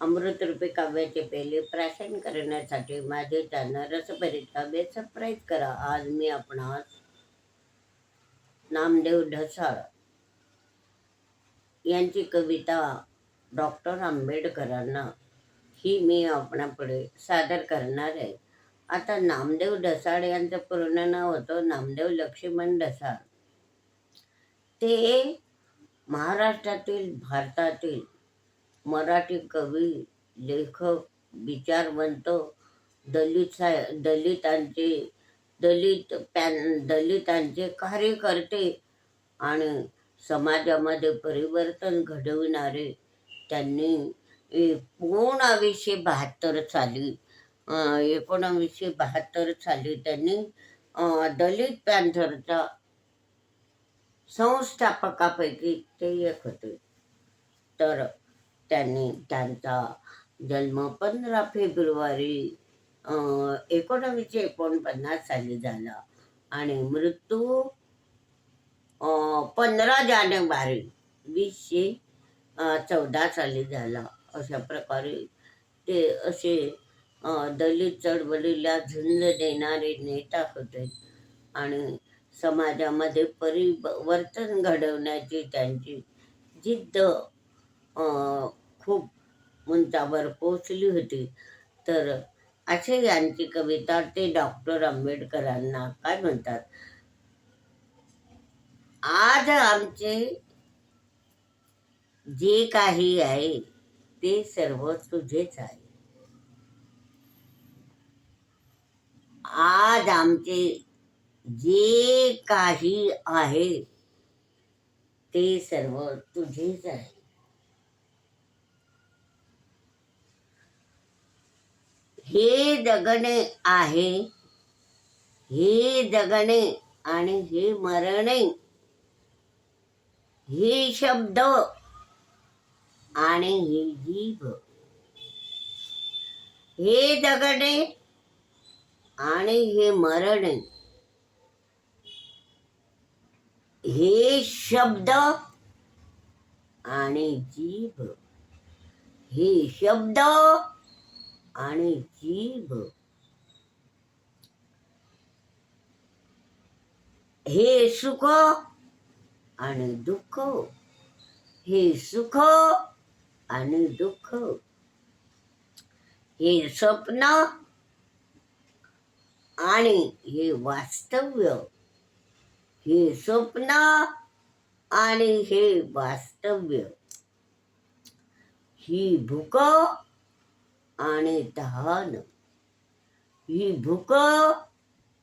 अमृतरूपी काव्याचे पेले प्राशन करण्यासाठी माझे चॅनल रसभरीत काव्य सबस्क्राईब करा. आज मी आपणास नामदेव ढसाळ यांची कविता डॉक्टर आंबेडकरांना ही मी आपणापुढे सादर करणार आहे. आता नामदेव ढसाळ यांचं पूर्ण नाव होतं नामदेव लक्ष्मण ढसाळ. ते महाराष्ट्रातील भारतातील मराठी कवी लेखक विचारवंत दलित सा दलितांचे दलित पॅन दलितांचे कार्यकर्ते आणि समाजामध्ये परिवर्तन घडविणारे. त्यांनी एकोणावीसशे बहात्तर साली एकोणावीसशे बहात्तर साली त्यांनी दलित पॅन्थरचा संस्थापकापैकी ते एक होते. तर त्यांनी त्यांचा जन्म पंधरा फेब्रुवारी अं, एकोणावीसशे एकोणपन्नास साली झाला. आणि मृत्यू अं, पंधरा जानेवारी वीसशे चौदा साली झाला. अशा प्रकारे ते असे दलित चळवळीला झुंज देणारे नेता होते. आणि समाजामध्ये परिवर्तन घडवण्याची त्यांची जिद्द अं, खूप उंचावर पोचली होती. तर असे यांची कविता ते डॉक्टर आंबेडकरांना काय म्हणतात? आज आमचे जे काही आहे ते सर्व तुझेच आहे. आज आमचे जे काही आहे ते सर्व तुझेच आहे. हे जगणे आहे. हे जगणे आणि हे मरणे. हे शब्द आणि हे जीभ हे जगणे आणि हे मरणे. हे शब्द आणि जीभ हे शब्द आणि जीभ हे सुख आणि दुःख. हे सुख आणि दुःख. हे स्वप्न आणि हे वास्तव्य. हे स्वप्न आणि हे वास्तव्य. ही भूक आणि तहान ही भूक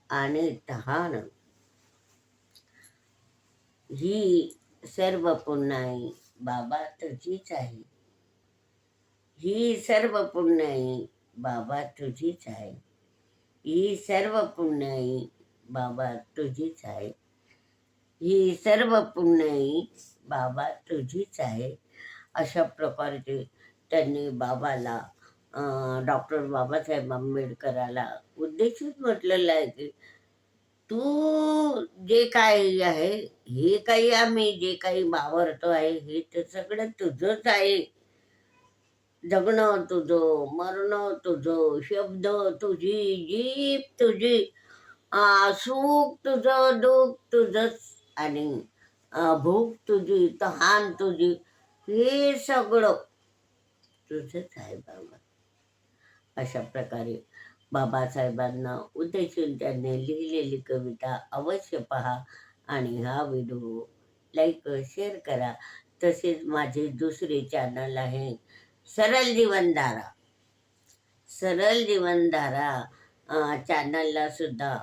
आणि तहान ही सर्व पुण्याई बाबा तुझीच आहे. ही सर्व पुण्याई बाबा तुझीच आहे. ही सर्व पुण्याई बाबा तुझीच आहे. ही सर्व पुण्याई बाबा तुझीच आहे. अशा प्रकारचे त्यांनी बाबाला डॉक्टर बाबासाहेब आंबेडकराला उद्देशून म्हटलेलं आहे की तू जे काही आहे हे काही आम्ही जे काही वावरतो आहे हे तर सगळं तुझंच आहे. जगणं तुझं मरणं तुझं शब्द तुझी जीभ तुझी सुख तुझं दुःख तुझंच आणि भूक तुझी तहान तुझी हे सगळं तुझंच आहे बाबा. अशा प्रकारे बाबासाहेबांना उद्देशून त्यांनी लिहिलेली कविता अवश्य पहा आणि हा व्हिडिओ लाईक शेअर करा. तसेच माझे दुसरे चॅनल आहे सरळ जीवनधारा सरळ जीवनधारा चॅनलला सुद्धा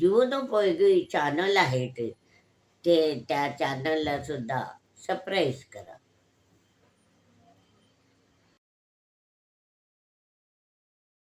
जीवनोपयोगी चॅनल आहे ते. ते त्या चॅनलला सुद्धा सबस्क्राईब करा.